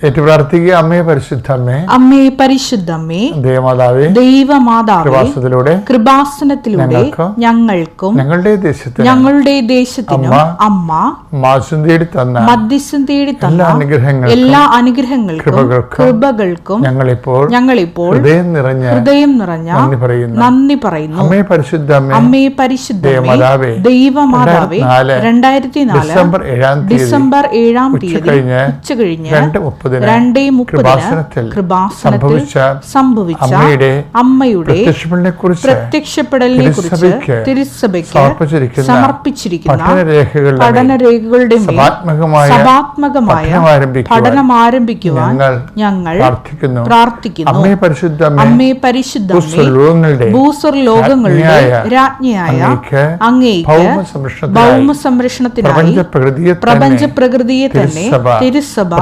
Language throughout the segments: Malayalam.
ഏറ്റു പ്രാർത്ഥിക്കുക. അമ്മേ പരിശുദ്ധ അമ്മേ പരിശുദ്ധമ്മേ ദേവമാതാവേ ദൈവമാതാവേ പ്രവാസത്തിലൂടെ കൃപാസനത്തിലൂടെ ഞങ്ങൾക്കും ഞങ്ങളുടെ ദേശത്തിന് ഞങ്ങളുടെ ദേശത്തിനും അമ്മ മാസം തേടി തന്ന മധ്യസ്ഥം തേടി എല്ലാ തന്ന അനുഗ്രഹങ്ങൾക്കും എല്ലാ അനുഗ്രഹങ്ങൾക്കും കൃപകൾക്കും ഞങ്ങളിപ്പോൾ ഞങ്ങളിപ്പോൾ ഹൃദയം നിറഞ്ഞ ഹൃദയം നിറഞ്ഞ നന്ദി പറയുന്നു. നന്ദി പറയുന്നു. അമ്മേ പരിശുദ്ധ അമ്മേ പരിശുദ്ധമേ ദേവമാതാവേ ദൈവമാതാവേ രണ്ടായിരത്തി നാല് ഡിസംബർ ഏഴാം തീയതി ഡിസംബർ ഏഴാം തീയതി ഉച്ച കഴിഞ്ഞ് രണ്ട് മുപ്പതിന് രണ്ടേ മുപ്പതിന് കൃപാസനത്തിൽ സംഭവിച്ച അമ്മയുടെ പ്രത്യക്ഷപ്പെടലിനെ കുറിച്ച് തിരുസഭയ്ക്ക് സമർപ്പിച്ചിരിക്കുന്ന പഠനരേഖകളുടെ സഭാത്മകമായ പഠനം ആരംഭിക്കുവാൻ ഞങ്ങൾ പ്രാർത്ഥിക്കുന്നു. അമ്മേ അമ്മയെ പരിശുദ്ധ അമ്മേ പരിശുദ്ധ ഭൂസ്വർ ലോകങ്ങളുടെ രാജ്ഞിയായ അങ്ങേക്ക് ഭൗമ സംരക്ഷണത്തിനായി പ്രപഞ്ച പ്രകൃതിയെ തന്നെ തിരുസഭ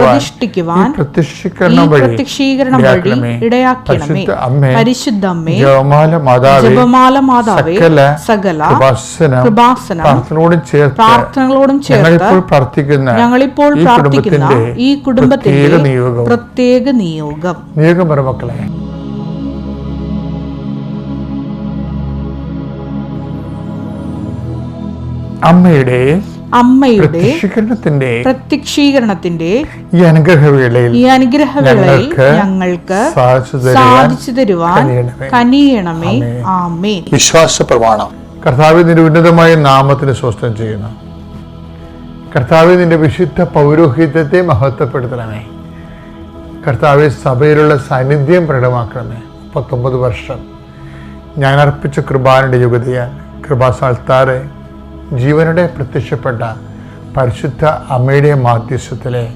പ്രതിഷ്ഠിക്കുവാൻ പ്രതിഷ്ഠിക്കുവാൻ ഈ പ്രത്യക്ഷീകരണം ഈ വഴി പ്രത്യക്ഷീകരണം വഴി ഇടയാക്കണമേ. ഇടയാക്കണമേ പരിശുദ്ധ അമ്മേ ജപമാല മാതാവേ ജപമാല മാതാവേ സകല കൃപാസനം ചേർത്ത് പ്രാർത്ഥനകളോടും ചേർത്ത് പ്രാർത്ഥിക്കുന്ന ഞങ്ങളിപ്പോൾ പ്രാർത്ഥിക്കുന്ന ഈ കുടുംബത്തിന്റെ പ്രത്യേക നിയോഗം. പ്രത്യേക നിയോഗം. നിയോഗം പറ മക്കളെ. അമ്മയുടെ അമ്മയുടെ പ്രത്യക്ഷീകരണത്തിന്റെ പ്രത്യക്ഷീകരണത്തിന്റെ ഈ അനുഗ്രഹവേളയിൽ ഈ അനുഗ്രഹവേളയിൽ ഞങ്ങൾക്ക് സാധിച്ചു തരുവാൻ കനിയണമേ. ആമേ ആമേൻ. വിശ്വാസ പ്രമാണം കർത്താവ് നിന്റെ ഉന്നതമായ നാമത്തിന് സ്വസ്ഥം ചെയ്യുന്നു. കർത്താവ് നിന്റെ വിശുദ്ധ പൗരോഹിത്യത്തെ മഹത്വപ്പെടുത്തണമേ. കർത്താവ് സഭയിലുള്ള സാന്നിധ്യം പ്രകടമാക്കണമേ. മുപ്പത്തൊമ്പത് വർഷം ഞാൻ അർപ്പിച്ച കൃപാനുടെ യുഗതിയാൽ കൃപാസാൽത്താറെ ജീവനുടെ പ്രത്യക്ഷപ്പെട്ട പരിശുദ്ധ അമ്മയുടെ മാധ്യസ്ഥത്തിലെ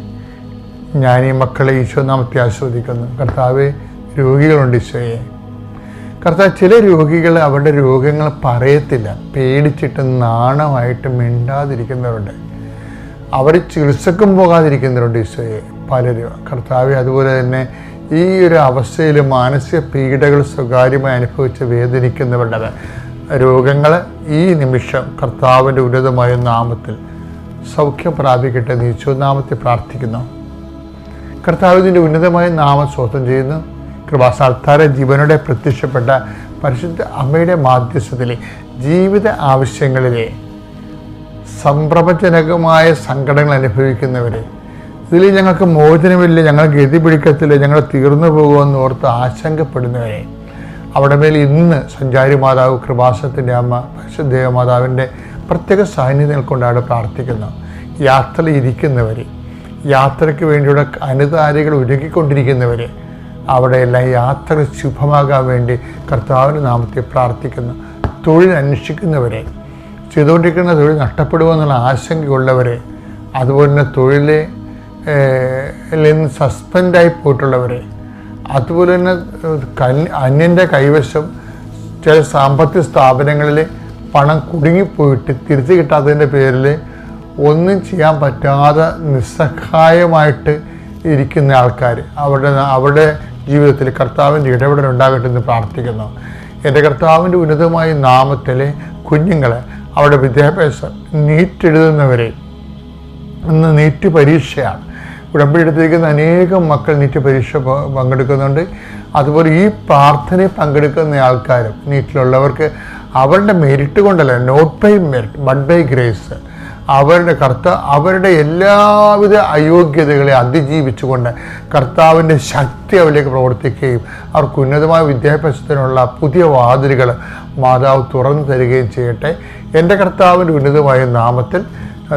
ഞാൻ ഈ മക്കളെ ഈശോനാമത്തെ ആസ്വദിക്കുന്നു. കർത്താവ് രോഗികളുണ്ട് ഈശോയെ. കർത്താവ് ചില രോഗികൾ അവരുടെ രോഗങ്ങൾ പറയത്തില്ല. പേടിച്ചിട്ട് നാണമായിട്ട് മിണ്ടാതിരിക്കുന്നവരുണ്ട്. അവർ ചികിത്സക്കും പോകാതിരിക്കുന്നവരുണ്ട് ഈശോയെ. പലരും. കർത്താവ് അതുപോലെ തന്നെ ഈ ഒരു അവസ്ഥയിൽ മാനസിക പീഡകൾ സ്വകാര്യമായി അനുഭവിച്ച് വേദനിക്കുന്നവരുടെ രോഗങ്ങൾ ഈ നിമിഷം കർത്താവിന്റെ ഉന്നതമായ നാമത്തിൽ സൗഖ്യം പ്രാപിക്കട്ടെ എന്ന് നാമത്തെ പ്രാർത്ഥിക്കുന്നു. കർത്താവിന്റെ ഉന്നതമായ നാമം സ്വന്തം ചെയ്യുന്നു. കൃപാസാൽത്താര ജീവനോടെ പ്രത്യക്ഷപ്പെട്ട പരിശുദ്ധ അമ്മയുടെ മാധ്യസ്ഥത്തിലെ ജീവിത ആവശ്യങ്ങളിലെ സംഭ്രമജനകമായ സങ്കടങ്ങൾ അനുഭവിക്കുന്നവരെ ഇതിൽ ഞങ്ങൾക്ക് മോചനമില്ല ഞങ്ങൾ ഗതി പിടിക്കത്തില്ല ഞങ്ങൾ തീർന്നു പോകുമെന്ന് ഓർത്ത് ആശങ്കപ്പെടുന്നവരെ അവിടെ മേൽ ഇന്ന് സഞ്ചാരി മാതാവ് കൃപാസത്തിന്റെ അമ്മ പരിശുദ്ധേവ മാതാവിന്റെ പ്രത്യേക സാന്നിധ്യം കൊണ്ടാണ് പ്രാർത്ഥിക്കുന്നത് യാത്രയിൽ ഇരിക്കുന്നവർ യാത്രയ്ക്ക് വേണ്ടിയുള്ള അനുതാരികൾ ഒരുക്കിക്കൊണ്ടിരിക്കുന്നവർ അവിടെയെല്ലാം യാത്ര ശുഭമാകാൻ വേണ്ടി കർത്താവിന്റെ നാമത്തെ പ്രാർത്ഥിക്കുന്നു. തൊഴിൽ അന്വേഷിക്കുന്നവരെ ചെയ്തുകൊണ്ടിരിക്കുന്ന തൊഴിൽ നഷ്ടപ്പെടുമെന്നുള്ള ആശങ്കയുള്ളവരെ അതുപോലെ തന്നെ നിന്ന് സസ്പെൻഡായി പോയിട്ടുള്ളവരെ അതുപോലെ തന്നെ അന്യന്റെ കൈവശം ചില സാമ്പത്തിക സ്ഥാപനങ്ങളിൽ പണം കുടുങ്ങിപ്പോയിട്ട് തിരിച്ചു കിട്ടാത്തതിന്റെ പേരിൽ ഒന്നും ചെയ്യാൻ പറ്റാതെ നിസ്സഹായമായിട്ട് ഇരിക്കുന്ന ആൾക്കാർ അവരുടെ അവരുടെ ജീവിതത്തിൽ കർത്താവിന്റെ ഇടപെടൽ ഉണ്ടാകട്ടെ എന്ന് പ്രാർത്ഥിക്കുന്നു. എന്റെ കർത്താവിന്റെ ഉന്നതമായ നാമത്തിലെ കുഞ്ഞുങ്ങളെ അവരുടെ വിദ്യാഭ്യാസം നീറ്റെഴുതുന്നവരെ ഇന്ന് നീറ്റ് പരീക്ഷയാണ്. ഉടമ്പടി എടുത്തിരിക്കുന്ന അനേകം മക്കൾ നീറ്റ് പരീക്ഷ പ- പങ്കെടുക്കുന്നുണ്ട്. അതുപോലെ ഈ പ്രാർത്ഥനയിൽ പങ്കെടുക്കുന്ന ആൾക്കാരും നീറ്റിലുള്ളവർക്ക് അവരുടെ മെരിറ്റ് കൊണ്ടല്ല not by merit but by grace അവരുടെ കർത്ത അവരുടെ എല്ലാവിധ അയോഗ്യതകളെ അതിജീവിച്ചുകൊണ്ട് കർത്താവിന്റെ ശക്തി അവരിലേക്ക് പ്രവർത്തിക്കുകയും അവർക്ക് ഉന്നതമായ വിദ്യാഭ്യാസത്തിനുള്ള പുതിയ വാതിലുകൾ മാതാവ് തുറന്നു തരികയും ചെയ്യട്ടെ. എന്റെ കർത്താവിന്റെ ഉന്നതമായ നാമത്തിൽ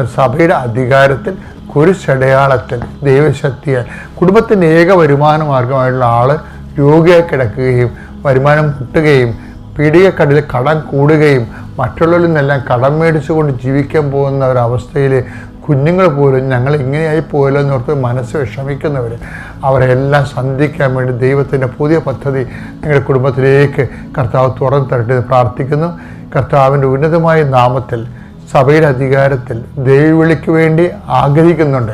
സഭയുടെ അധികാരത്തിൽ കുരിശടയാളത്തിൽ ദൈവശക്തിയാൽ കുടുംബത്തിന്റെ ഏക വരുമാന മാർഗമായിട്ടുള്ള ആൾ രോഗിയായി കിടക്കുകയും വരുമാനം മുട്ടുകയും പീഡികക്കടലിൽ കടം കൂടുകയും മറ്റുള്ളവരിൽ നിന്നെല്ലാം കടം മേടിച്ചുകൊണ്ട് ജീവിക്കാൻ പോകുന്ന ഒരവസ്ഥയിൽ കുഞ്ഞുങ്ങൾ പോലും ഞങ്ങൾ ഇങ്ങനെയായി പോയല്ലോ എന്നോർത്ത് മനസ്സ് വിഷമിക്കുന്നവർ അവരെല്ലാം സന്ധിക്കാൻ വേണ്ടി ദൈവത്തിന്റെ പുതിയ പദ്ധതി നിങ്ങളുടെ കുടുംബത്തിലേക്ക് കർത്താവ് തുറന്നു തരട്ടെ പ്രാർത്ഥിക്കുന്നു. കർത്താവിന്റെ ഉന്നതമായ നാമത്തിൽ സഭയുടെ അധികാരത്തിൽ ദൈവവിളിക്ക് വേണ്ടി ആഗ്രഹിക്കുന്നുണ്ട്.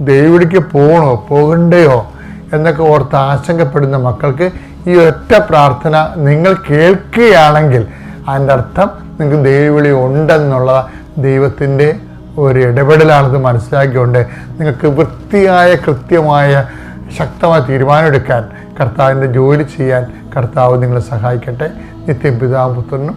ദൈവവിളിക്ക് പോകണോ പോകണ്ടയോ എന്നൊക്കെ ഓർത്ത് ആശങ്കപ്പെടുന്ന മക്കൾക്ക് ഈ ഒറ്റ പ്രാർത്ഥന നിങ്ങൾ കേൾക്കുകയാണെങ്കിൽ അതിന്റെ അർത്ഥം നിങ്ങൾക്ക് ദൈവവിളി ഉണ്ടെന്നുള്ള ദൈവത്തിന്റെ ഒരു ഇടപെടലാണെന്ന് മനസ്സിലാക്കിക്കൊണ്ട് നിങ്ങൾക്ക് വൃത്തിയായ കൃത്യമായ ശക്തമായ തീരുമാനമെടുക്കാൻ കർത്താവിന്റെ ജോലി ചെയ്യാൻ കർത്താവ് നിങ്ങളെ സഹായിക്കട്ടെ. നിത്യം പിതാപുത്രനും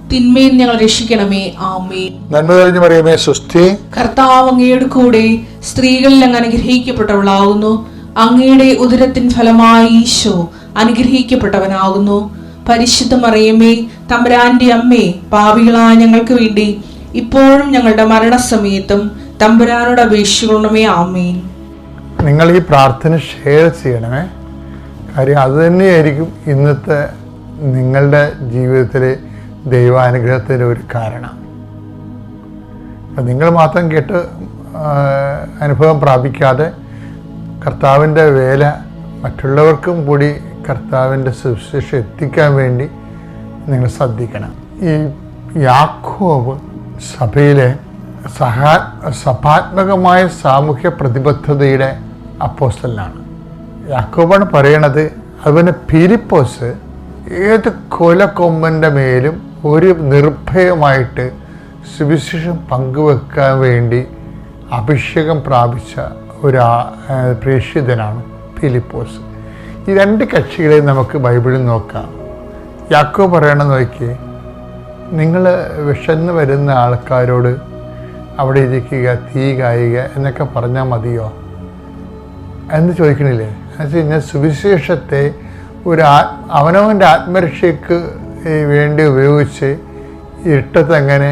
തിന്മയിൽ ഞങ്ങൾ രക്ഷിക്കണമേ. ആമേ നന്മ കഴിഞ്ഞു പറയുമേ സുസ്ഥി കർത്താവ് അങ്ങയുടെ കൂടെ സ്ത്രീകളിൽ അങ്ങ് അനുഗ്രഹിക്കപ്പെട്ടവളാകുന്നു അങ്ങയുടെ ഉദരത്തിൻ ഫലമായി ഈശോ അനുഗ്രഹിക്കപ്പെട്ടവനാകുന്നു പരിശുദ്ധ മറിയമ്മേ തമ്പുരാന്റെ അമ്മേ പാവികളായ ഞങ്ങൾക്ക് വേണ്ടി ഇപ്പോഴും ഞങ്ങളുടെ മരണസമയത്തും തമ്പുരാനോട് അപേക്ഷിക്കണമേ. ആമേൻ. നിങ്ങൾ ഈ പ്രാർത്ഥന ഷെയർ ചെയ്യണമേ. കാര്യം അത് തന്നെയായിരിക്കും ഇന്നത്തെ നിങ്ങളുടെ ജീവിതത്തിലെ ദൈവാനുഗ്രഹത്തിന്റെ ഒരു കാരണം. അപ്പം നിങ്ങൾ മാത്രം കേട്ട് അനുഭവം പ്രാപിക്കാതെ കർത്താവിന്റെ വേല മറ്റുള്ളവർക്കും കൂടി കർത്താവിന്റെ സുവിശേഷ എത്തിക്കാൻ വേണ്ടി നിങ്ങൾ ശ്രദ്ധിക്കണം. ഈ യാക്കോബ് സഭയിലെ സഹാ സഭാത്മകമായ സാമൂഹ്യ പ്രതിബദ്ധതയുടെ അപ്പോസ്റ്റലാണ് യാക്കോബാണ് പറയണത് അതുപോലെ ഫിലിപ്പോസ് ഏത് കൊലക്കൊമ്പന്റെ മേലും ഒരു നിർഭയമായിട്ട് സുവിശേഷം പങ്കുവെക്കാൻ വേണ്ടി അഭിഷേകം പ്രാപിച്ച ഒരു പ്രേക്ഷിതനാണ് ഫിലിപ്പോസ്. ഈ രണ്ട് കക്ഷികളെ നമുക്ക് ബൈബിളിൽ നോക്കാം. യാക്കോ പറയണം നോക്കിയേ നിങ്ങൾ വിഷന്ന് വരുന്ന ആൾക്കാരോട് അവിടെ ഇരിക്കുക തീ കായുക എന്നൊക്കെ പറഞ്ഞാൽ മതിയോ? എന്ന് ചോദിക്കണില്ലേ? എന്ന് കഴിഞ്ഞാൽ സുവിശേഷത്തെ ഒരു ആ അവനവന്റെ ആത്മരക്ഷയ്ക്ക് വേണ്ടി ഉപയോഗിച്ച് ഇട്ടത്തങ്ങനെ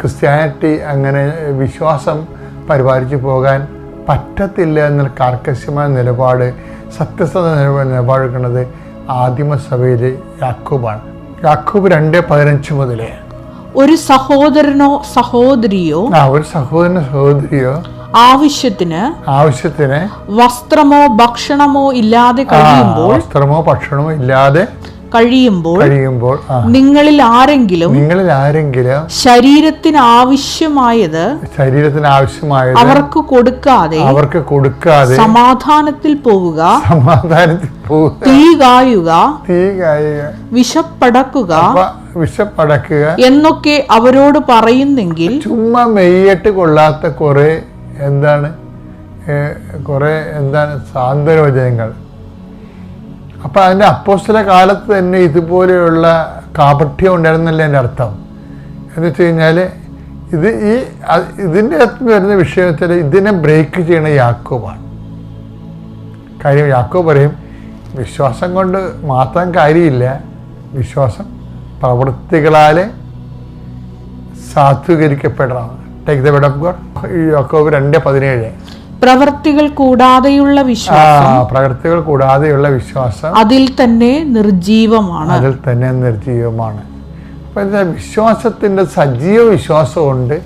ക്രിസ്ത്യാനിറ്റി അങ്ങനെ വിശ്വാസം പരിപാലിച്ചു പോകാൻ പറ്റത്തില്ല എന്നൊരു കർക്കശമായ നിലപാട് സത്യസന്ധ നിലപാട് നിലപാടെടുക്കുന്നത് ആദിമസഭയിൽ യാക്കൂബാണ്. യാക്കൂബ് രണ്ട് പതിനഞ്ച് മുതലേ. ഒരു സഹോദരനോ സഹോദരിയോ ആ ഒരു സഹോദരനോ സഹോദരിയോ ആവശ്യത്തിന് ആവശ്യത്തിന് വസ്ത്രമോ ഭക്ഷണമോ ഇല്ലാതെ കഴിയുമ്പോൾ വസ്ത്രമോ ഭക്ഷണമോ ഇല്ലാതെ കഴിയുമ്പോൾ കഴിയുമ്പോൾ നിങ്ങളിൽ ആരെങ്കിലും നിങ്ങളിൽ ആരെങ്കിലും ശരീരത്തിന് ആവശ്യമായത് ശരീരത്തിന് ആവശ്യമായത് അവർക്ക് കൊടുക്കാതെ അവർക്ക് കൊടുക്കാതെ സമാധാനത്തിൽ പോവുക സമാധാനത്തിൽ പോവുക തീ കായുക തീ കായുക വിശപ്പടക്കുക വിഷപ്പടക്കുക വിശപ്പടക്കുക എന്നൊക്കെ അവരോട് പറയുന്നെങ്കിൽ ചുമ്മാ മെയ്യിട്ട് കൊള്ളാത്ത കുറെ എന്താണ് കുറെ എന്താണ് സാന്ത്വനവചനങ്ങൾ അപ്പൊ അതിന്റെ അപ്പോസ്തല കാലത്ത് തന്നെ ഇതുപോലെയുള്ള കാപഠ്യം ഉണ്ടായിരുന്നല്ലേ എന്റെ അർത്ഥം? എന്ന് വെച്ച് കഴിഞ്ഞാൽ ഇത് ഈ ഇതിന്റെ അകത്ത് വരുന്ന വിഷയത്തിൽ ഇതിനെ ബ്രേക്ക് ചെയ്യണ യാക്കോബാണ്. കാര്യം യാക്കോ പറയും വിശ്വാസം കൊണ്ട് മാത്രം കാര്യമില്ല. വിശ്വാസം പ്രവൃത്തികളാലെ സാധൂകരിക്കപ്പെടണം. Take the bed of God യാക്കോബ് രണ്ട് പതിനേഴ്. പ്രവർത്തികൾ കൂടാതെയുള്ള വിശ്വാസം പ്രവർത്തികൾ കൂടാതെയുള്ള വിശ്വാസം അതിൽ തന്നെ നിർജീവമാണ്. അതിൽ തന്നെ നിർജീവമാണ്. അപ്പം എന്താ വിശ്വാസത്തിന്റെ സജീവ വിശ്വാസമുണ്ട്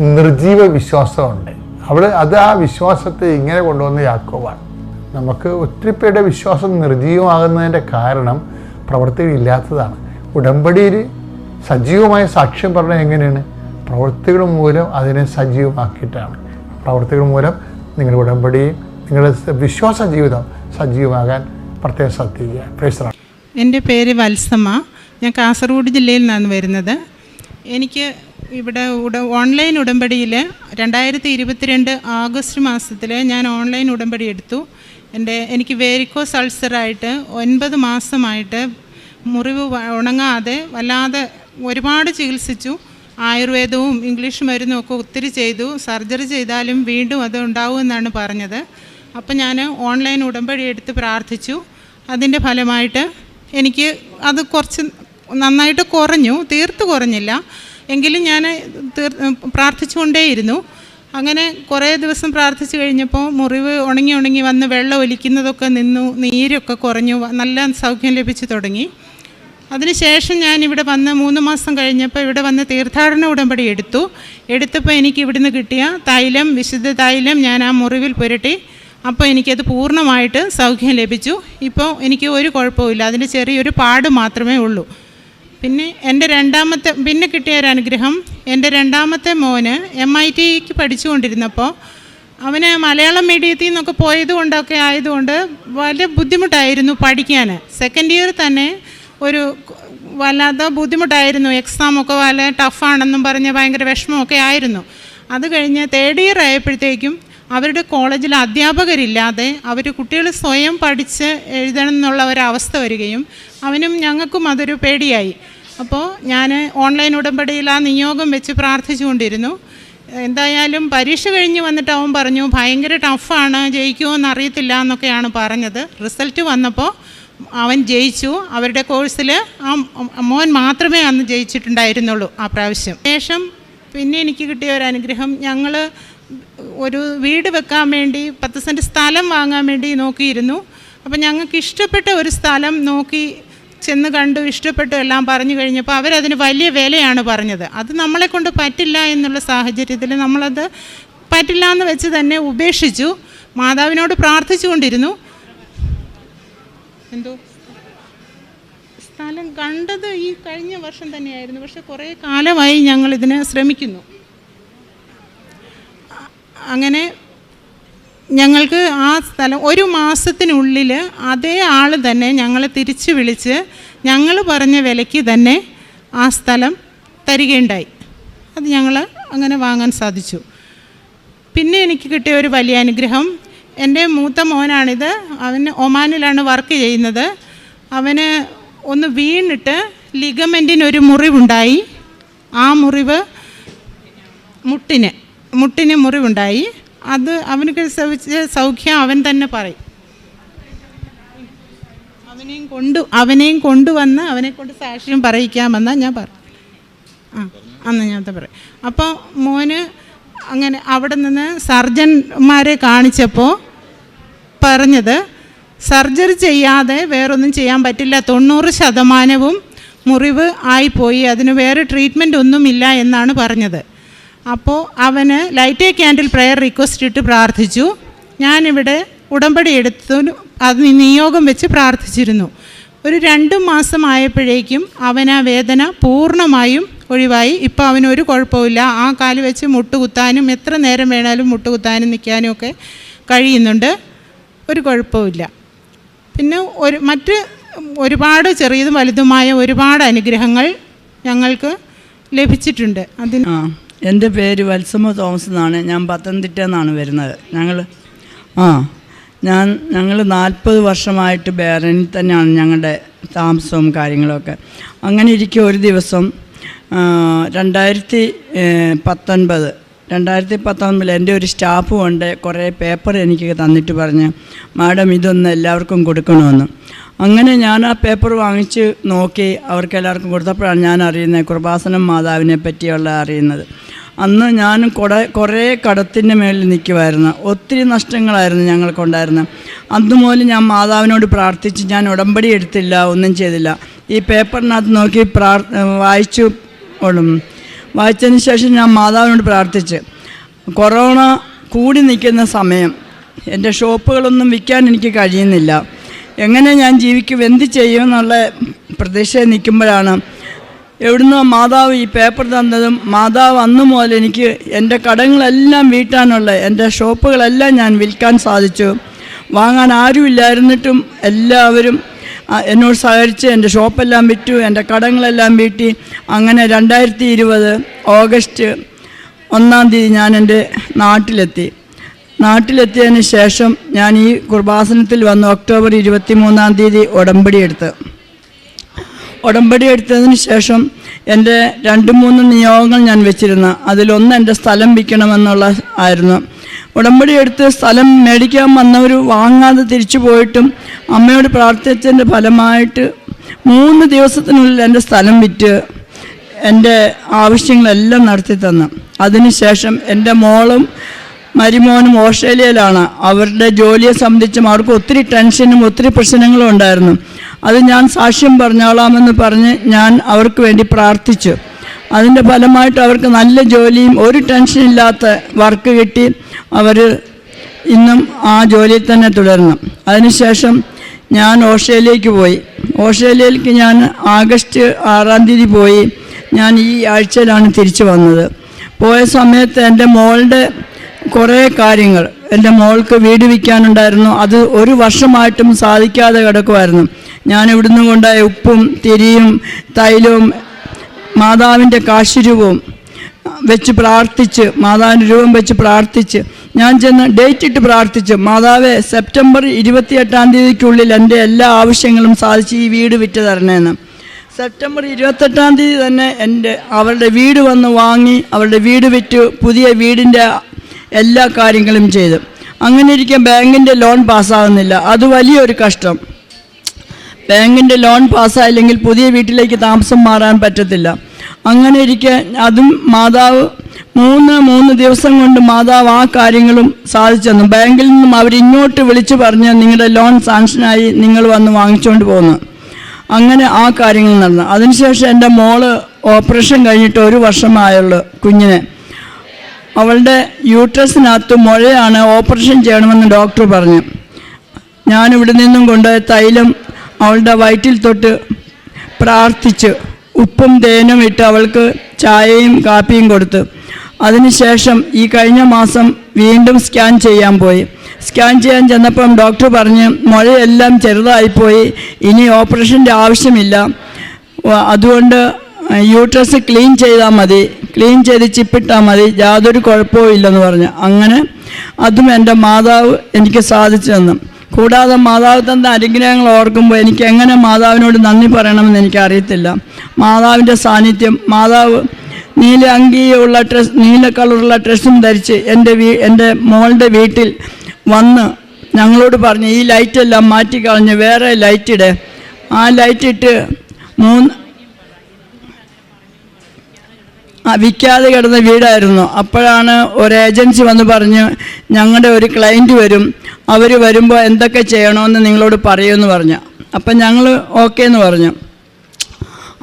നിർജീവ വിശ്വാസമുണ്ട്. അവിടെ അത് ആ വിശ്വാസത്തെ ഇങ്ങനെ കൊണ്ടുവന്ന യാക്കോബാണ്. നമുക്ക് ഒത്തിരി പേരുടെ വിശ്വാസം നിർജീവമാകുന്നതിന്റെ കാരണം പ്രവർത്തികൾ ഇല്ലാത്തതാണ്. ഉടമ്പടിയിൽ സജീവമായ സാക്ഷ്യം പറഞ്ഞാൽ എങ്ങനെയാണ്? പ്രവൃത്തികൾ മൂലം അതിനെ സജീവമാക്കിയിട്ടാണ്. പ്രവർത്തികൾ മൂലം നിങ്ങളുടെ ഉടമ്പടിയും നിങ്ങളുടെ വിശ്വാസ ജീവിതം സജീവമാകാൻ പ്രത്യേകം ശ്രദ്ധിക്കുക. എന്റെ പേര് വത്സമ്മ. ഞാൻ കാസർഗോഡ് ജില്ലയിൽ നിന്നാണ് വരുന്നത്. എനിക്ക് ഇവിടെ ഉട ഓൺലൈൻ ഉടമ്പടിയിൽ രണ്ടായിരത്തി ഇരുപത്തിരണ്ട് ആഗസ്റ്റ് മാസത്തിൽ ഞാൻ ഓൺലൈൻ ഉടമ്പടി എടുത്തു. എന്റെ എനിക്ക് വേരിക്കോസ് അൾസറായിട്ട് ഒൻപത് മാസമായിട്ട് മുറിവ് ഉണങ്ങാതെ വല്ലാതെ ഒരുപാട് ചികിത്സിച്ചു. ആയുർവേദവും ഇംഗ്ലീഷ് മരുന്നും ഒക്കെ ഒത്തിരി ചെയ്തു. സർജറി ചെയ്താലും വീണ്ടും അത് ഉണ്ടാവുമെന്നാണ് പറഞ്ഞത്. അപ്പം ഞാൻ ഓൺലൈൻ ഉടമ്പടി എടുത്ത് പ്രാർത്ഥിച്ചു. അതിന്റെ ഫലമായിട്ട് എനിക്ക് അത് കുറച്ച് നന്നായിട്ട് കുറഞ്ഞു. തീർത്ത് കുറഞ്ഞില്ല. എങ്കിലും ഞാൻ തീർ പ്രാർത്ഥിച്ചുകൊണ്ടേയിരുന്നു. അങ്ങനെ കുറേ ദിവസം പ്രാർത്ഥിച്ചു കഴിഞ്ഞപ്പോൾ മുറിവ് ഉണങ്ങി ഉണങ്ങി വന്ന് വെള്ളം ഒലിക്കുന്നതൊക്കെ നിന്നു നീരൊക്കെ കുറഞ്ഞു നല്ല സൗഖ്യം ലഭിച്ചു തുടങ്ങി. അതിനുശേഷം ഞാൻ ഇവിടെ വന്ന് മൂന്ന് മാസം കഴിഞ്ഞപ്പോൾ ഇവിടെ വന്ന് തീർത്ഥാടന ഉടമ്പടി എടുത്തു. എടുത്തപ്പോൾ എനിക്ക് ഇവിടുന്ന് കിട്ടിയ തൈലം വിശുദ്ധ തൈലം ഞാൻ ആ മുറിവിൽ പുരട്ടി. അപ്പോൾ എനിക്കത് പൂർണമായിട്ട് സൗഖ്യം ലഭിച്ചു. ഇപ്പോൾ എനിക്ക് ഒരു കുഴപ്പമില്ല അതിന് ചെറിയൊരു പാട് മാത്രമേ ഉള്ളൂ. പിന്നെ എന്റെ രണ്ടാമത്തെ പിന്നെ കിട്ടിയ ഒരു അനുഗ്രഹം എന്റെ രണ്ടാമത്തെ മോന് എം ഐ ടിക്ക് പഠിച്ചുകൊണ്ടിരുന്നപ്പോൾ അവന് മലയാളം മീഡിയത്തിൽ നിന്നൊക്കെ പോയതുകൊണ്ടൊക്കെ ആയതുകൊണ്ട് വളരെ ബുദ്ധിമുട്ടായിരുന്നു പഠിക്കാൻ. സെക്കൻഡ് ഇയർ തന്നെ ഒരു വല്ലാത്ത ബുദ്ധിമുട്ടായിരുന്നു. എക്സാമൊക്കെ വളരെ ടഫാണെന്നും പറഞ്ഞ് ഭയങ്കര വിഷമമൊക്കെ ആയിരുന്നു. അത് കഴിഞ്ഞ് തേർഡ് ഇയർ ആയപ്പോഴത്തേക്കും അവരുടെ കോളേജിൽ അധ്യാപകരില്ലാതെ അവർ കുട്ടികൾ സ്വയം പഠിച്ച് എഴുതണം എന്നുള്ള ഒരവസ്ഥ വരികയും അവനും ഞങ്ങൾക്കും അതൊരു പേടിയായി. അപ്പോൾ ഞാൻ ഓൺലൈൻ ഉടമ്പടിയിൽ ആ നിയോഗം വെച്ച് പ്രാർത്ഥിച്ചുകൊണ്ടിരുന്നു എന്തായാലും പരീക്ഷ കഴിഞ്ഞ് വന്നിട്ട് അവൻ പറഞ്ഞു ഭയങ്കര ടഫാണ് ജയിക്കുമോ എന്നറിയത്തില്ല എന്നൊക്കെയാണ് പറഞ്ഞത്. റിസൾട്ട് വന്നപ്പോൾ അവൻ ജയിച്ചു. അവരുടെ കോഴ്സിൽ ആ മോൻ മാത്രമേ അന്ന് ജയിച്ചിട്ടുണ്ടായിരുന്നുള്ളൂ ആ പ്രാവശ്യം. ശേഷം പിന്നെ എനിക്ക് കിട്ടിയ ഒരു അനുഗ്രഹം ഞങ്ങൾ ഒരു വീട് വെക്കാൻ വേണ്ടി പത്ത് സെന്റ് സ്ഥലം വാങ്ങാൻ വേണ്ടി നോക്കിയിരുന്നു. അപ്പം ഞങ്ങൾക്ക് ഇഷ്ടപ്പെട്ട ഒരു സ്ഥലം നോക്കി ചെന്ന് കണ്ടു ഇഷ്ടപ്പെട്ടു എല്ലാം പറഞ്ഞു കഴിഞ്ഞപ്പോൾ അവരതിന് വലിയ വിലയാണ് പറഞ്ഞത്. അത് നമ്മളെ കൊണ്ട് പറ്റില്ല എന്നുള്ള സാഹചര്യത്തിൽ നമ്മളത് പറ്റില്ല എന്ന് വെച്ച് തന്നെ ഉപേക്ഷിച്ചു. മാതാവിനോട് പ്രാർത്ഥിച്ചുകൊണ്ടിരുന്നു. എന്തോ? സ്ഥലം കണ്ടത് ഈ കഴിഞ്ഞ വർഷം തന്നെയായിരുന്നു. പക്ഷെ കുറേ കാലമായി ഞങ്ങൾ ഇതിനെ ശ്രമിക്കുന്നു. അങ്ങനെ ഞങ്ങൾക്ക് ആ സ്ഥലം ഒരു മാസത്തിനുള്ളിൽ അതേ ആൾ തന്നെ ഞങ്ങളെ തിരിച്ചു വിളിച്ച് ഞങ്ങൾ പറഞ്ഞ വിലയ്ക്ക് തന്നെ ആ സ്ഥലം തരികയുണ്ടായി. അത് ഞങ്ങൾ അങ്ങനെ വാങ്ങാൻ സാധിച്ചു. പിന്നെ എനിക്ക് കിട്ടിയ ഒരു വലിയ അനുഗ്രഹം എന്റെ മൂത്ത മോനാണിത്. അവന് ഒമാനിലാണ് വർക്ക് ചെയ്യുന്നത്. അവന് ഒന്ന് വീണിട്ട് ലിഗമെന്റിന് ഒരു മുറിവുണ്ടായി. ആ മുറിവ് മുട്ടിന് മുട്ടിന് മുറിവുണ്ടായി. അത് അവനക്ക് സൗഖ്യം അവൻ തന്നെ പറയും. അവനെയും കൊണ്ടു അവനെയും കൊണ്ടുവന്ന് അവനെ കൊണ്ട് സാക്ഷ്യം പറയിക്കാമെന്നാണ് ഞാൻ പറഞ്ഞു ആ അന്ന് ഞാൻ പറയും. അപ്പോൾ മോന് അങ്ങനെ അവിടെ നിന്ന് സർജന്മാരെ കാണിച്ചപ്പോൾ പറഞ്ഞത് സർജറി ചെയ്യാതെ വേറൊന്നും ചെയ്യാൻ പറ്റില്ല. തൊണ്ണൂറ് ശതമാനവും മുറിവ് ആയിപ്പോയി. അതിന് വേറെ ട്രീറ്റ്മെന്റ് ഒന്നുമില്ല എന്നാണ് പറഞ്ഞത്. അപ്പോൾ അവന് light a candle prayer request ഇട്ട് പ്രാർത്ഥിച്ചു. ഞാനിവിടെ ഉടമ്പടി എടുത്തു. അത് നിയോഗം വെച്ച് പ്രാർത്ഥിച്ചിരുന്നു. ഒരു രണ്ട് മാസമായപ്പോഴേക്കും അവൻ ആ വേദന പൂർണമായും ഒഴിവായി. ഇപ്പോൾ അവനൊരു കുഴപ്പമില്ല ആ കാൽ വെച്ച് മുട്ടുകുത്താനും എത്ര നേരം വേണാലും മുട്ടുകുത്താനും നിൽക്കാനും ഒക്കെ കഴിയുന്നുണ്ട്. ഒരു കുഴപ്പമില്ല പിന്നെ ഒരു മറ്റ് ഒരുപാട് ചെറിയതും വലുതുമായ ഒരുപാട് അനുഗ്രഹങ്ങൾ ഞങ്ങൾക്ക് ലഭിച്ചിട്ടുണ്ട്. അതിന് ആ എന്റെ പേര് വത്സമ തോമസ് എന്നാണ്. ഞാൻ പത്തനംതിട്ട നിന്നാണ് വരുന്നത്. ഞങ്ങൾ ആ ഞാൻ ഞങ്ങൾ നാൽപ്പത് വർഷമായിട്ട് ബേറനിൽ തന്നെയാണ് ഞങ്ങളുടെ താമസവും കാര്യങ്ങളൊക്കെ. അങ്ങനെ ഇരിക്കും ഒരു ദിവസം രണ്ടായിരത്തി പത്തൊൻപത് രണ്ടായിരത്തി പത്തൊമ്പതിൽ എന്റെ ഒരു സ്റ്റാഫ് കൊണ്ട് കുറേ പേപ്പർ എനിക്ക് തന്നിട്ട് പറഞ്ഞ് മാഡം ഇതൊന്ന് എല്ലാവർക്കും കൊടുക്കണമെന്ന്. അങ്ങനെ ഞാൻ ആ പേപ്പർ വാങ്ങിച്ച് നോക്കി അവർക്ക് എല്ലാവർക്കും കൊടുത്തപ്പോഴാണ് ഞാൻ അറിയുന്നത് കൃപാസനം മാതാവിനെ പറ്റിയുള്ള അറിയുന്നത്. അന്ന് ഞാൻ കുറെ കുറേ കടത്തിന്റെ മേളിൽ നിൽക്കുമായിരുന്നു ഒത്തിരി നഷ്ടങ്ങളായിരുന്നു ഞങ്ങൾക്കുണ്ടായിരുന്നത്. മുതൽ ഞാൻ മാതാവിനോട് പ്രാർത്ഥിച്ച് ഞാൻ ഉടമ്പടി എടുത്തില്ല ഒന്നും ചെയ്തില്ല. ഈ പേപ്പറിനകത്ത് നോക്കി പ്രാർ വായിച്ചു വായിച്ചതിന് ശേഷം ഞാൻ മാതാവിനോട് പ്രാർത്ഥിച്ച് കൊറോണ കൂടി നിൽക്കുന്ന സമയം എന്റെ ഷോപ്പുകളൊന്നും വിൽക്കാൻ എനിക്ക് കഴിയുന്നില്ല. എങ്ങനെ ഞാൻ ജീവിക്കും എന്ത് ചെയ്യും എന്നുള്ള പ്രതീക്ഷയിൽ നിൽക്കുമ്പോഴാണ് എവിടുന്ന് മാതാവ് ഈ പേപ്പർ തന്നതും മാതാവ് അന്ന് മുതൽ എനിക്ക് എന്റെ കടങ്ങളെല്ലാം വീട്ടാനുള്ള എന്റെ ഷോപ്പുകളെല്ലാം ഞാൻ വിൽക്കാൻ സാധിച്ചു. വാങ്ങാൻ ആരുമില്ലായിരുന്നിട്ടും എല്ലാവരും എന്നോട് സഹകരിച്ച് എന്റെ ഷോപ്പെല്ലാം വിറ്റു എന്റെ കടങ്ങളെല്ലാം വീട്ടി. അങ്ങനെ രണ്ടായിരത്തി ഇരുപത് ഓഗസ്റ്റ് ഒന്നാം തീയതി ഞാൻ എന്റെ നാട്ടിലെത്തി. നാട്ടിലെത്തിയതിന് ശേഷം ഞാൻ ഈ കുർബാസനത്തിൽ വന്നു ഒക്ടോബർ ഇരുപത്തി മൂന്നാം തീയതി ഉടമ്പടി എടുത്ത് ഉടമ്പടി എടുത്തതിന് ശേഷം എന്റെ രണ്ട് മൂന്ന് നിയോഗങ്ങൾ ഞാൻ വെച്ചിരുന്നു. അതിലൊന്ന് എന്റെ സ്ഥലം വിൽക്കണമെന്നുള്ള ആയിരുന്നു. ഉടമ്പടി എടുത്ത് സ്ഥലം മേടിക്കാൻ വന്നവർ വാങ്ങാതെ തിരിച്ചു പോയിട്ടും അമ്മയോട് പ്രാർത്ഥിച്ചതിന്റെ ഫലമായിട്ട് മൂന്ന് ദിവസത്തിനുള്ളിൽ എന്റെ സ്ഥലം വിറ്റ് എന്റെ ആവശ്യങ്ങളെല്ലാം നടത്തി തന്നു. അതിനുശേഷം എന്റെ മോളും മരിമോനും ഓസ്ട്രേലിയയിലാണ്. അവരുടെ ജോലിയെ സംബന്ധിച്ചും അവർക്ക് ഒത്തിരി ടെൻഷനും ഒത്തിരി പ്രശ്നങ്ങളും ഉണ്ടായിരുന്നു. അത് ഞാൻ സാക്ഷ്യം പറഞ്ഞോളാമെന്ന് പറഞ്ഞ് ഞാൻ അവർക്ക് വേണ്ടി പ്രാർത്ഥിച്ചു. അതിന്റെ ഫലമായിട്ട് അവർക്ക് നല്ല ജോലിയും ഒരു ടെൻഷൻ ഇല്ലാത്ത വർക്ക് കിട്ടി. അവർ ഇന്നും ആ ജോലിയിൽ തന്നെ തുടരണം. അതിനുശേഷം ഞാൻ ഓസ്ട്രേലിയക്ക് പോയി. ഓസ്ട്രേലിയയിലേക്ക് ഞാൻ ആഗസ്റ്റ് ആറാം തീയതി പോയി. ഞാൻ ഈ ആഴ്ചയിലാണ് തിരിച്ചു വന്നത്. പോയ സമയത്ത് എന്റെ മോളുടെ കുറേ കാര്യങ്ങൾ എന്റെ മോൾക്ക് വീട് വിൽക്കാനുണ്ടായിരുന്നു. അത് ഒരു വർഷമായിട്ടും സാധിക്കാതെ കിടക്കുമായിരുന്നു ഞാൻ ഇവിടുന്ന് കൊണ്ടായ ഉപ്പും തിരിയും തൈലവും മാതാവിന്റെ കാശുരൂപവും വെച്ച് പ്രാർത്ഥിച്ച് മാതാവിന്റെ രൂപം വെച്ച് പ്രാർത്ഥിച്ച് ഞാൻ ചെന്ന് ഡേറ്റ് ഇട്ട് പ്രാർത്ഥിച്ച് മാതാവേ സെപ്റ്റംബർ ഇരുപത്തിയെട്ടാം തീയതിക്കുള്ളിൽ എന്റെ എല്ലാ ആവശ്യങ്ങളും സാധിച്ച് ഈ വീട് വിറ്റ് തരണേന്ന് സെപ്റ്റംബർ ഇരുപത്തെട്ടാം തീയതി തന്നെ എന്റെ അവരുടെ വീട് വന്ന് വാങ്ങി അവരുടെ വീട് വിറ്റ് പുതിയ വീടിന്റെ എല്ലാ കാര്യങ്ങളും ചെയ്തു. അങ്ങനെ ഇരിക്കെ ബാങ്കിന്റെ ലോൺ പാസ്സാകുന്നില്ല. അത് വലിയൊരു കഷ്ടം. ബാങ്കിന്റെ ലോൺ പാസ്സായില്ലെങ്കിൽ പുതിയ വീട്ടിലേക്ക് താമസം മാറാൻ പറ്റത്തില്ല. അങ്ങനെ ഇരിക്കെ അതും മാതാവ് മൂന്ന് മൂന്ന് ദിവസം കൊണ്ട് മാതാവ് ആ കാര്യങ്ങളും സാധിച്ചെന്നു. ബാങ്കിൽ നിന്നും അവർ ഇങ്ങോട്ട് വിളിച്ചു പറഞ്ഞ് നിങ്ങളുടെ ലോൺ സാങ്ഷനായി നിങ്ങൾ വന്ന് വാങ്ങിച്ചുകൊണ്ട് പോകുന്നു അങ്ങനെ ആ കാര്യങ്ങൾ നടന്നു. അതിനുശേഷം എന്റെ മോൾ ഓപ്പറേഷൻ കഴിഞ്ഞിട്ട് ഒരു വർഷമായുള്ളൂ കുഞ്ഞിനെ. അവളുടെ യൂട്രസിനകത്ത് മുഴയാണ് ഓപ്പറേഷൻ ചെയ്യണമെന്ന് ഡോക്ടർ പറഞ്ഞു. ഞാനിവിടെ നിന്നും കൊണ്ടുപോയ തൈലം അവളുടെ വയറ്റിൽ തൊട്ട് പ്രാർത്ഥിച്ച്. ഉപ്പും തേനും ഇട്ട് അവൾക്ക് ചായയും കാപ്പിയും കൊടുത്തു. അതിനുശേഷം ഈ കഴിഞ്ഞ മാസം വീണ്ടും സ്കാൻ ചെയ്യാൻ പോയി. സ്കാൻ ചെയ്യാൻ ചെന്നപ്പം ഡോക്ടർ പറഞ്ഞ് മുഴയെല്ലാം ചെറുതായിപ്പോയി ഇനി ഓപ്പറേഷന്റെ ആവശ്യമില്ല. അതുകൊണ്ട് യൂട്രസ് ക്ലീൻ ചെയ്താൽ മതി. ക്ലീൻ ചെയ്ത് ചിപ്പിട്ടാൽ മതി. യാതൊരു കുഴപ്പവും ഇല്ലെന്ന് പറഞ്ഞു. അങ്ങനെ അതും എന്റെ മാതാവ് എനിക്ക് സാധിച്ചു തന്നു. കൂടാതെ മാതാവ് തന്ന അനുഗ്രഹങ്ങൾ ഓർക്കുമ്പോൾ എനിക്ക് എങ്ങനെ മാതാവിനോട് നന്ദി പറയണമെന്ന് എനിക്ക് അറിയത്തില്ല മാതാവിന്റെ സാന്നിധ്യം മാതാവ് നീല അങ്കിയുള്ള ഡ്രസ് നീല കളറുള്ള ഡ്രസ്സും ധരിച്ച് എന്റെ വീ എന്റെ മോളുടെ വീട്ടിൽ വന്ന് ഞങ്ങളോട് പറഞ്ഞ് ഈ ലൈറ്റെല്ലാം മാറ്റി കളഞ്ഞ് വേറെ ലൈറ്റ് ഇടേ. ആ ലൈറ്റ് ഇട്ട് മൂന്ന് വിൽക്കാതെ കിടന്ന വീടായിരുന്നു. അപ്പോഴാണ് ഒരു ഏജൻസി വന്ന് പറഞ്ഞ് ഞങ്ങളുടെ ഒരു ക്ലയന്റ് വരും. അവർ വരുമ്പോൾ എന്തൊക്കെ ചെയ്യണമെന്ന് നിങ്ങളോട് പറയുമെന്ന് പറഞ്ഞു. അപ്പം ഞങ്ങൾ ഓക്കെ എന്ന് പറഞ്ഞു.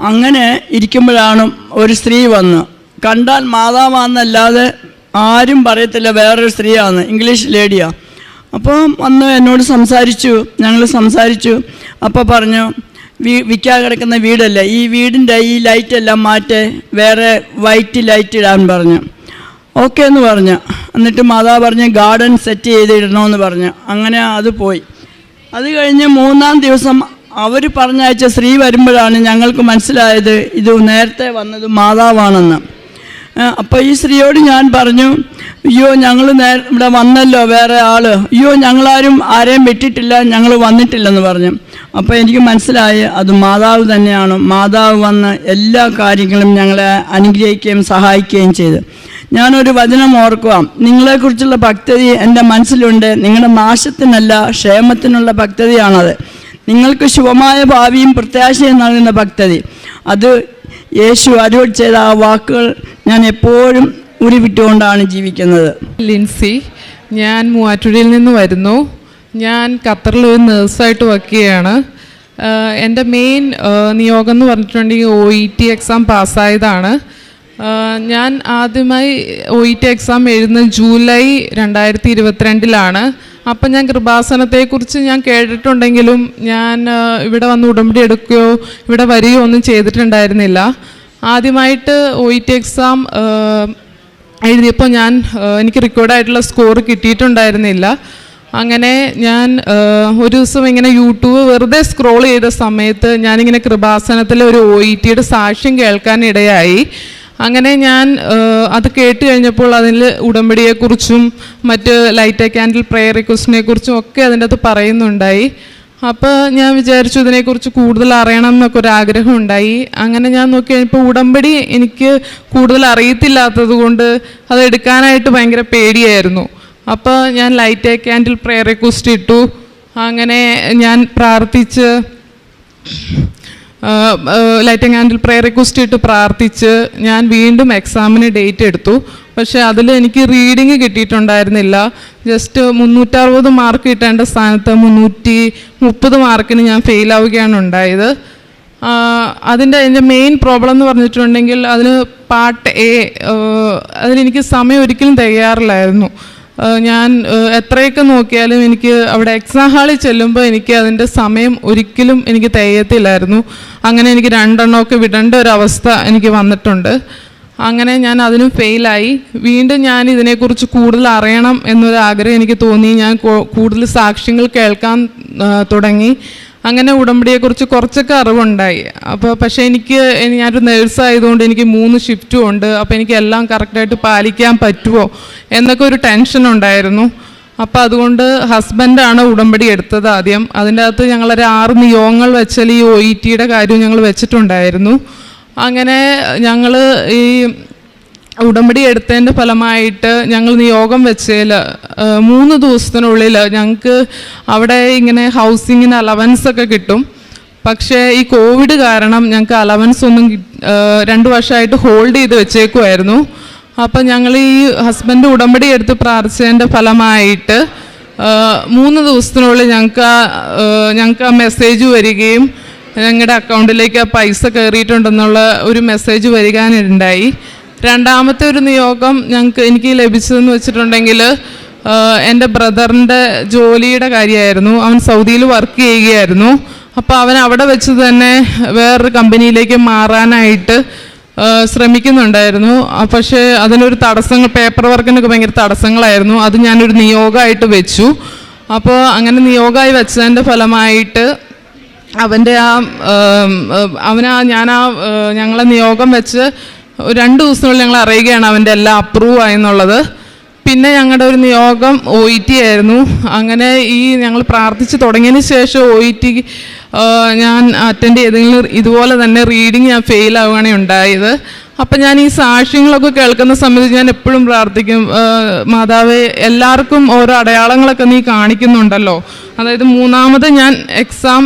അങ്ങനെ ഇരിക്കുമ്പോഴാണ് ഒരു സ്ത്രീ വന്ന്. കണ്ടാൽ മാതാവാന്നല്ലാതെ ആരും പറയത്തില്ല വേറൊരു സ്ത്രീയാണ് ഇംഗ്ലീഷ് ലേഡിയാണ് അപ്പോൾ വന്ന് എന്നോട് സംസാരിച്ചു ഞങ്ങൾ സംസാരിച്ചു. അപ്പോൾ പറഞ്ഞു വീ വിൽക്കാൻ കിടക്കുന്ന വീടല്ലേ? ഈ വീടിന്റെ ഈ ലൈറ്റെല്ലാം മാറ്റേ വേറെ വൈറ്റ് ലൈറ്റ് ഇടാൻ പറഞ്ഞു. ഓക്കെ എന്ന് പറഞ്ഞു. എന്നിട്ട് മാതാവ് പറഞ്ഞ് ഗാർഡൻ സെറ്റ് ചെയ്തിടണമെന്ന് പറഞ്ഞു. അങ്ങനെ അത് പോയി. അത് കഴിഞ്ഞ് മൂന്നാം ദിവസം അവർ പറഞ്ഞയച്ച സ്ത്രീ വരുമ്പോഴാണ് ഞങ്ങൾക്ക് മനസ്സിലായത് ഇത് നേരത്തെ വന്നത് മാതാവാണെന്ന്. അപ്പോൾ ഈ സ്ത്രീയോട് ഞാൻ പറഞ്ഞു അയ്യോ ഞങ്ങൾ നേ ഇവിടെ വന്നല്ലോ വേറെ ആൾ അയ്യോ ഞങ്ങളാരും ആരെയും വിട്ടിട്ടില്ല ഞങ്ങൾ വന്നിട്ടില്ലെന്ന് പറഞ്ഞു. അപ്പോൾ എനിക്ക് മനസ്സിലായി അത് മാതാവ് തന്നെയാണ്. മാതാവ് വന്ന് എല്ലാ കാര്യങ്ങളും ഞങ്ങളെ അനുഗ്രഹിക്കുകയും സഹായിക്കുകയും ചെയ്തു. ഞാനൊരു വചനം ഓർക്കുവാം. നിങ്ങളെക്കുറിച്ചുള്ള ഭക്തതി എന്റെ മനസ്സിലുണ്ട്. നിങ്ങളുടെ നാശത്തിനല്ല ക്ഷേമത്തിനുള്ള ഭക്തതയാണത് നിങ്ങൾക്ക് ശുഭമായ ഭാവിയും പ്രത്യാശയും നൽകുന്ന ഭക്തതി അത് യേശു അരുൾ ചെയ്ത ആ വാക്കുകൾ ഞാൻ എപ്പോഴും ഉരുവിട്ടുകൊണ്ടാണ് ജീവിക്കുന്നത്. ലിൻസി ഞാൻ മൂവാറ്റുഴിയിൽ നിന്ന് വരുന്നു. ഞാൻ ഖത്തറിൽ ഒരു നേഴ്സായിട്ട് വർക്ക് ചെയ്യാണ്. എന്റെ മെയിൻ നിയോഗം എന്ന് പറഞ്ഞിട്ടുണ്ടെങ്കിൽ ഒ ഇ ടി എക്സാം പാസ്സായതാണ് ഞാൻ ആദ്യമായി ഒ ഇ ടി എക്സാം എഴുതുന്നത് ജൂലൈ രണ്ടായിരത്തി ഇരുപത്തിരണ്ടിലാണ് അപ്പം ഞാൻ കൃപാസനത്തെക്കുറിച്ച് ഞാൻ കേട്ടിട്ടുണ്ടെങ്കിലും ഞാൻ ഇവിടെ വന്ന് ഉടമ്പടി എടുക്കുകയോ ഇവിടെ വരികയോ ഒന്നും ചെയ്തിട്ടുണ്ടായിരുന്നില്ല. ആദ്യമായിട്ട് ഒ ഇ ടി എക്സാം എഴുതിയപ്പോൾ ഞാൻ എനിക്ക് റെക്കോർഡായിട്ടുള്ള സ്കോർ കിട്ടിയിട്ടുണ്ടായിരുന്നില്ല. അങ്ങനെ ഞാൻ ഒരു ദിവസം ഇങ്ങനെ യൂട്യൂബ് വെറുതെ സ്ക്രോൾ ചെയ്ത സമയത്ത് ഞാനിങ്ങനെ കൃപാസനത്തിലെ ഒരു ഒ ഇ ടിയുടെ സാക്ഷ്യം കേൾക്കാനിടയായി. അങ്ങനെ ഞാൻ അത് കേട്ട് കഴിഞ്ഞപ്പോൾ അതിൽ ഉടമ്പടിയെക്കുറിച്ചും മറ്റ് ലൈറ്റ് എ ക്യാൻഡിൽ പ്രെയർ റിക്വസ്റ്റിനെ കുറിച്ചും ഒക്കെ അതിന്റെ അകത്ത് പറയുന്നുണ്ടായി. അപ്പോൾ ഞാൻ വിചാരിച്ചു ഇതിനെക്കുറിച്ച് കൂടുതൽ അറിയണം എന്നൊക്കെ ഒരു ആഗ്രഹം ഉണ്ടായി. അങ്ങനെ ഞാൻ നോക്കി കഴിഞ്ഞപ്പോൾ ഉടമ്പടി എനിക്ക് കൂടുതൽ അറിയത്തില്ലാത്തത് കൊണ്ട് അത് എടുക്കാനായിട്ട് ഭയങ്കര പേടിയായിരുന്നു. അപ്പോൾ ഞാൻ light a candle prayer request ഇട്ടു. അങ്ങനെ ഞാൻ പ്രാർത്ഥിച്ച് ലൈറ്റ് ആൻഡിൽ പ്രയർ റിക്വസ്റ്റ് ഇട്ട് പ്രാർത്ഥിച്ച് ഞാൻ വീണ്ടും എക്സാമിന് ഡേറ്റ് എടുത്തു. പക്ഷേ അതിൽ എനിക്ക് റീഡിങ് കിട്ടിയിട്ടുണ്ടായിരുന്നില്ല. ജസ്റ്റ് മുന്നൂറ്ററുപത് മാർക്ക് കിട്ടേണ്ട സ്ഥാനത്ത് മുന്നൂറ്റി മുപ്പത് മാർക്കിന് ഞാൻ ഫെയിൽ ആവുകയാണ് ഉണ്ടായത്. അതിന്റെ എന്റെ മെയിൻ പ്രോബ്ലം എന്ന് പറഞ്ഞിട്ടുണ്ടെങ്കിൽ അതിന് പാർട്ട് എ അതിലെനിക്ക് സമയം ഒരിക്കലും തികയാറില്ലായിരുന്നു ഏഹ് ഞാൻ എത്രയൊക്കെ നോക്കിയാലും എനിക്ക് അവിടെ എക്സാം ഹാളിൽ ചെല്ലുമ്പോൾ എനിക്ക് അതിന്റെ സമയം ഒരിക്കലും എനിക്ക് തികയത്തില്ലായിരുന്നു അങ്ങനെ എനിക്ക് രണ്ടെണ്ണമൊക്കെ വിടേണ്ട ഒരു അവസ്ഥ എനിക്ക് വന്നിട്ടുണ്ട്. അങ്ങനെ ഞാൻ അതിനും ഫെയിലായി വീണ്ടും ഞാൻ ഇതിനെക്കുറിച്ച് കൂടുതൽ അറിയണം എന്നൊരു ആഗ്രഹം എനിക്ക് തോന്നി. ഞാൻ കൂടുതൽ സാക്ഷ്യങ്ങൾ കേൾക്കാൻ തുടങ്ങി. അങ്ങനെ ഉടമ്പടിയെക്കുറിച്ച് കുറച്ചൊക്കെ അറിവുണ്ടായി. അപ്പോൾ പക്ഷേ എനിക്ക് എനി- ഞാനൊരു നേഴ്സ് ആയതുകൊണ്ട് എനിക്ക് മൂന്ന് ഷിഫ്റ്റും ഉണ്ട്. അപ്പോൾ എനിക്ക് എല്ലാം കറക്റ്റായിട്ട് പാലിക്കാൻ പറ്റുമോ എന്നൊക്കെ ഒരു ടെൻഷൻ ഉണ്ടായിരുന്നു. അപ്പോൾ അതുകൊണ്ട് ഹസ്ബൻഡാണ് ഉടമ്പടി എടുത്തത് ആദ്യം. അതിന്റെ അകത്ത് ഞങ്ങളൊരു ആറ് നിയോഗങ്ങൾ വെച്ചാൽ ഈ ഒ ഇ ടിയുടെ കാര്യം ഞങ്ങൾ വെച്ചിട്ടുണ്ടായിരുന്നു. അങ്ങനെ ഞങ്ങൾ ഈ ഉടമ്പടി എടുത്തതിന്റെ ഫലമായിട്ട് ഞങ്ങൾ നിയോഗം വെച്ചതിൽ മൂന്ന് ദിവസത്തിനുള്ളിൽ ഞങ്ങൾക്ക് അവിടെ ഇങ്ങനെ ഹൗസിങ്ങിന് അലവൻസ് ഒക്കെ കിട്ടും. പക്ഷേ ഈ കോവിഡ് കാരണം ഞങ്ങൾക്ക് അലവൻസ് ഒന്നും രണ്ട് വർഷമായിട്ട് ഹോൾഡ് ചെയ്ത് വെച്ചേക്കുമായിരുന്നു അപ്പം ഞങ്ങൾ ഈ ഹസ്ബൻഡ് ഉടമ്പടി എടുത്ത് പ്രാർത്ഥിച്ചതിന്റെ ഫലമായിട്ട് മൂന്ന് ദിവസത്തിനുള്ളിൽ ഞങ്ങൾക്ക് ഞങ്ങൾക്ക് ആ മെസ്സേജ് വരികയും ഞങ്ങളുടെ അക്കൗണ്ടിലേക്ക് ആ പൈസ കയറിയിട്ടുണ്ടെന്നുള്ള ഒരു മെസ്സേജ് വരികാനുണ്ടായി. രണ്ടാമത്തെ ഒരു നിയോഗം ഞങ്ങൾക്ക് എനിക്ക് ലഭിച്ചതെന്ന് വെച്ചിട്ടുണ്ടെങ്കിൽ എന്റെ ബ്രദറിന്റെ ജോലിയുടെ കാര്യമായിരുന്നു. അവൻ സൗദിയിൽ വർക്ക് ചെയ്യുകയായിരുന്നു. അപ്പോൾ അവൻ അവിടെ വെച്ച് തന്നെ വേറൊരു കമ്പനിയിലേക്ക് മാറാനായിട്ട് ശ്രമിക്കുന്നുണ്ടായിരുന്നു. പക്ഷേ അതിനൊരു തടസ്സങ്ങൾ പേപ്പർ വർക്കിനൊക്കെ ഭയങ്കര തടസ്സങ്ങളായിരുന്നു. അത് ഞാനൊരു നിയോഗമായിട്ട് വെച്ചു. അപ്പോൾ അങ്ങനെ നിയോഗമായി വെച്ചതിന്റെ ഫലമായിട്ട് അവന്റെ ആ അവനാ ഞാൻ ആ ഞങ്ങളെ നിയോഗം വെച്ച് രണ്ട് ദിവസത്തിനുള്ളിൽ ഞങ്ങൾ അറിയുകയാണ് അവന്റെ എല്ലാം അപ്രൂവ് ആയെന്നുള്ളത്. പിന്നെ ഞങ്ങളുടെ ഒരു നിയോഗം ഒ ഇ ടി ആയിരുന്നു. അങ്ങനെ ഈ ഞങ്ങൾ പ്രാർത്ഥിച്ച് തുടങ്ങിയതിന് ശേഷം ഒ ഇ ടി ഞാൻ അറ്റൻഡ് ചെയ്തെങ്കിലും ഇതുപോലെ തന്നെ റീഡിങ് ഞാൻ ഫെയിൽ ആവുകയാണ് ഉണ്ടായത്. അപ്പം ഞാൻ ഈ സാക്ഷ്യങ്ങളൊക്കെ കേൾക്കുന്ന സമയത്ത് ഞാൻ എപ്പോഴും പ്രാർത്ഥിക്കും മാതാവേ എല്ലാവർക്കും ഓരോ അടയാളങ്ങളൊക്കെ നീ കാണിക്കുന്നുണ്ടല്ലോ. അതായത് മൂന്നാമത് ഞാൻ എക്സാം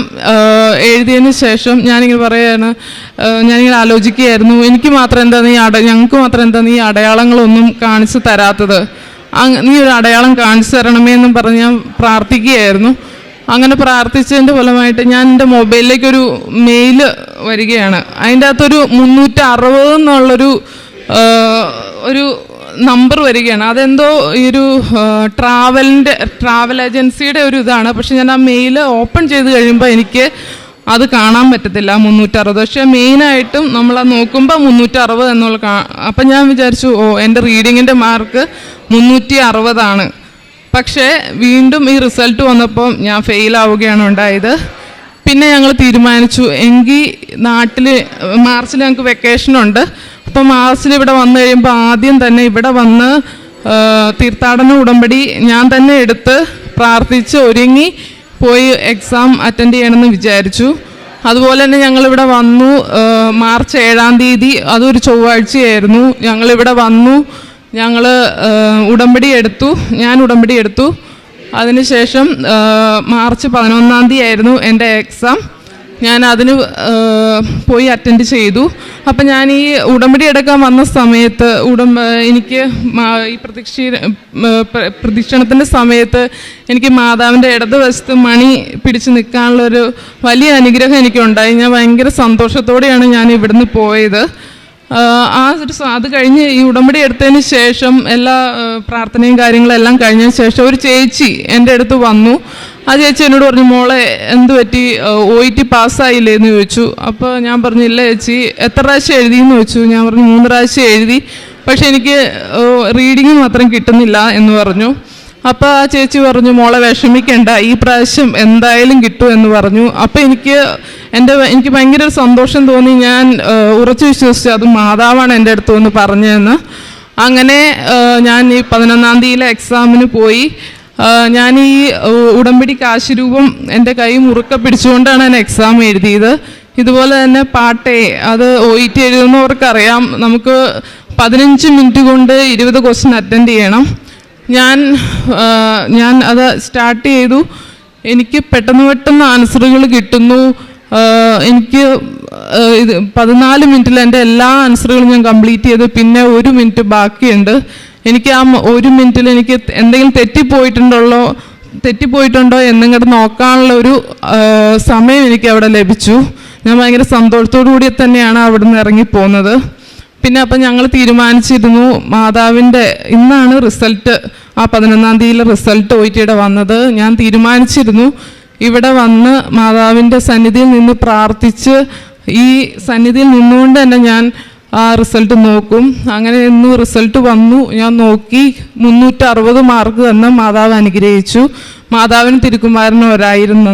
എഴുതിയതിന് ശേഷം ഞാനിങ്ങനെ പറയാണ് ഞാനിങ്ങനെ ആലോചിക്കുകയായിരുന്നു എനിക്ക് മാത്രം എന്താ നീ അട ഞങ്ങൾക്ക് മാത്രം എന്താ നീ അടയാളങ്ങളൊന്നും കാണിച്ചു തരാത്തത്? നീ ഒരു അടയാളം കാണിച്ചു തരണമേ എന്നും പറഞ്ഞ് ഞാൻ പ്രാർത്ഥിക്കുകയായിരുന്നു. അങ്ങനെ പ്രാർത്ഥിച്ചതിന്റെ ഫലമായിട്ട് ഞാൻ എന്റെ മൊബൈലിലേക്കൊരു മെയിൽ വരികയാണ്. അതിന്റെ അകത്തൊരു മുന്നൂറ്റി അറുപത് എന്നുള്ളൊരു ഒരു നമ്പർ വരികയാണ്. അതെന്തോ ഈ ഒരു ട്രാവലിന്റെ ട്രാവൽ ഏജൻസിയുടെ ഒരു ഇതാണ്. പക്ഷെ ഞാൻ ആ മെയിൽ ഓപ്പൺ ചെയ്ത് കഴിയുമ്പോൾ എനിക്ക് അത് കാണാൻ പറ്റത്തില്ല മുന്നൂറ്ററുപത്. പക്ഷേ മെയിനായിട്ടും നമ്മൾ നോക്കുമ്പോൾ മുന്നൂറ്ററുപത് എന്നുള്ള അപ്പം ഞാൻ വിചാരിച്ചു ഓ എന്റെ റീഡിങ്ങിന്റെ മാർക്ക് മുന്നൂറ്റി അറുപതാണ് പക്ഷേ വീണ്ടും ഈ റിസൾട്ട് വന്നപ്പോൾ ഞാൻ ഫെയിൽ ആവുകയാണ് ഉണ്ടായത്. പിന്നെ ഞങ്ങൾ തീരുമാനിച്ചു. എങ്കിൽ നാട്ടിൽ മാർച്ചിൽ ഞങ്ങൾക്ക് വെക്കേഷനുണ്ട് അപ്പോൾ മാർച്ചിൽ ഇവിടെ വന്നു കഴിയുമ്പോൾ ആദ്യം തന്നെ ഇവിടെ വന്ന് തീർത്ഥാടന ഉടമ്പടി ഞാൻ തന്നെ എടുത്ത് പ്രാർത്ഥിച്ച് ഒരുങ്ങി പോയി എക്സാം അറ്റൻഡ് ചെയ്യണമെന്ന് വിചാരിച്ചു. അതുപോലെ തന്നെ ഞങ്ങളിവിടെ വന്നു മാർച്ച് ഏഴാം തീയതി അതൊരു ചൊവ്വാഴ്ചയായിരുന്നു. ഞങ്ങളിവിടെ വന്നു ഞങ്ങൾ ഉടമ്പടി എടുത്തു. ഞാൻ ഉടമ്പടി എടുത്തു. അതിനുശേഷം മാർച്ച് പതിനൊന്നാം തീയതി ആയിരുന്നു എന്റെ എക്സാം ഞാൻ അതിന് പോയി അറ്റൻഡ് ചെയ്തു. അപ്പം ഞാൻ ഈ ഉടമ്പടി എടുക്കാൻ വന്ന സമയത്ത് ഉടമ്പ എനിക്ക് ഈ പ്രതീക്ഷ പ്രദക്ഷിണത്തിന്റെ സമയത്ത് എനിക്ക് മാതാവിന്റെ ഇടതുവശത്ത് മണി പിടിച്ച് നിൽക്കാനുള്ളൊരു വലിയ അനുഗ്രഹം എനിക്കുണ്ടായി. ഞാൻ ഭയങ്കര സന്തോഷത്തോടെയാണ് ഞാൻ ഇവിടുന്ന് പോയത്. ആ ഒരു അത് കഴിഞ്ഞ് ഈ ഉടമ്പടി എടുത്തതിന് ശേഷം എല്ലാ പ്രാർത്ഥനയും കാര്യങ്ങളെല്ലാം കഴിഞ്ഞതിന് ശേഷം ഒരു ചേച്ചി എന്റെ അടുത്ത് വന്നു. ആ ചേച്ചി എന്നോട് പറഞ്ഞു മോളെ എന്ത് പറ്റി? ഒ ഇ ടി പാസ്സായില്ലേ? എന്ന് ചോദിച്ചു. അപ്പോൾ ഞാൻ പറഞ്ഞു ഇല്ല ചേച്ചി എത്ര പ്രാവശ്യം എഴുതി എന്ന് ചോദിച്ചു? ഞാൻ പറഞ്ഞു മൂന്ന് പ്രാവശ്യം എഴുതി. പക്ഷെ എനിക്ക് റീഡിങ് മാത്രം കിട്ടുന്നില്ല എന്ന് പറഞ്ഞു. അപ്പോൾ ആ ചേച്ചി പറഞ്ഞു മോളെ വിഷമിക്കേണ്ട. ഈ പ്രാവശ്യം എന്തായാലും കിട്ടും എന്ന് പറഞ്ഞു. അപ്പോൾ എനിക്ക് എന്റെ എനിക്ക് ഭയങ്കര ഒരു സന്തോഷം തോന്നി. ഞാൻ ഉറച്ചു വിശ്വസിച്ചു അത് മാതാവാണ് എന്റെ അടുത്തു നിന്ന് പറഞ്ഞതെന്ന്. അങ്ങനെ ഞാൻ ഈ പതിനൊന്നാം തീയതിയിലെ എക്സാമിന് പോയി. ഞാൻ ഈ ഉടമ്പിടി കാശുരൂപം എന്റെ കൈ മുറുക്ക പിടിച്ചുകൊണ്ടാണ് ഞാൻ എക്സാം എഴുതിയത്. ഇതുപോലെ തന്നെ പാട്ടേ അത് ഒ ഇ ടി എഴുതുന്നവർക്കറിയാം നമുക്ക് പതിനഞ്ച് മിനിറ്റ് കൊണ്ട് ഇരുപത് ക്വസ്റ്റ്യൻ അറ്റൻഡ് ചെയ്യണം. ഞാൻ ഞാൻ അത് സ്റ്റാർട്ട് ചെയ്തു. എനിക്ക് പെട്ടെന്ന് പെട്ടെന്ന് ആൻസറുകൾ കിട്ടുന്നു. എനിക്ക് ഇത് പതിനാല് മിനിറ്റിൽ എന്റെ എല്ലാ ആൻസറുകളും ഞാൻ കംപ്ലീറ്റ് ചെയ്ത് പിന്നെ ഒരു മിനിറ്റ് ബാക്കിയുണ്ട്. എനിക്ക് ആ ഒരു മിനിറ്റിൽ എനിക്ക് എന്തെങ്കിലും തെറ്റിപ്പോയിട്ടുണ്ടല്ലോ തെറ്റിപ്പോയിട്ടുണ്ടോ എന്നിങ്ങോട്ട് നോക്കാനുള്ള ഒരു സമയം എനിക്ക് അവിടെ ലഭിച്ചു. ഞാൻ ഭയങ്കര സന്തോഷത്തോടു കൂടി തന്നെയാണ് അവിടെ നിന്ന് ഇറങ്ങിപ്പോകുന്നത് പിന്നെ അപ്പം ഞങ്ങൾ തീരുമാനിച്ചിരുന്നു മാതാവിന്റെ ഇന്നാണ് റിസൾട്ട്. ആ പതിനൊന്നാം തീയതിയിലെ റിസൾട്ട് ഒയിറ്റിയുടെ വന്നത്. ഞാൻ തീരുമാനിച്ചിരുന്നു. ഇവിടെ വന്ന് മാതാവിന്റെ സന്നിധിയിൽ നിന്ന് പ്രാർത്ഥിച്ച് ഈ സന്നിധിയിൽ നിന്നുകൊണ്ട് തന്നെ ഞാൻ ആ റിസൾട്ട് നോക്കും. അങ്ങനെ ഇന്ന് റിസൾട്ട് വന്നു. ഞാൻ നോക്കി മുന്നൂറ്റി അറുപത് മാർക്ക് തന്നെ മാതാവ് അനുഗ്രഹിച്ചു. മാതാവിന് തിരുക്കുമാരന് ഒരായിരം നന്ദി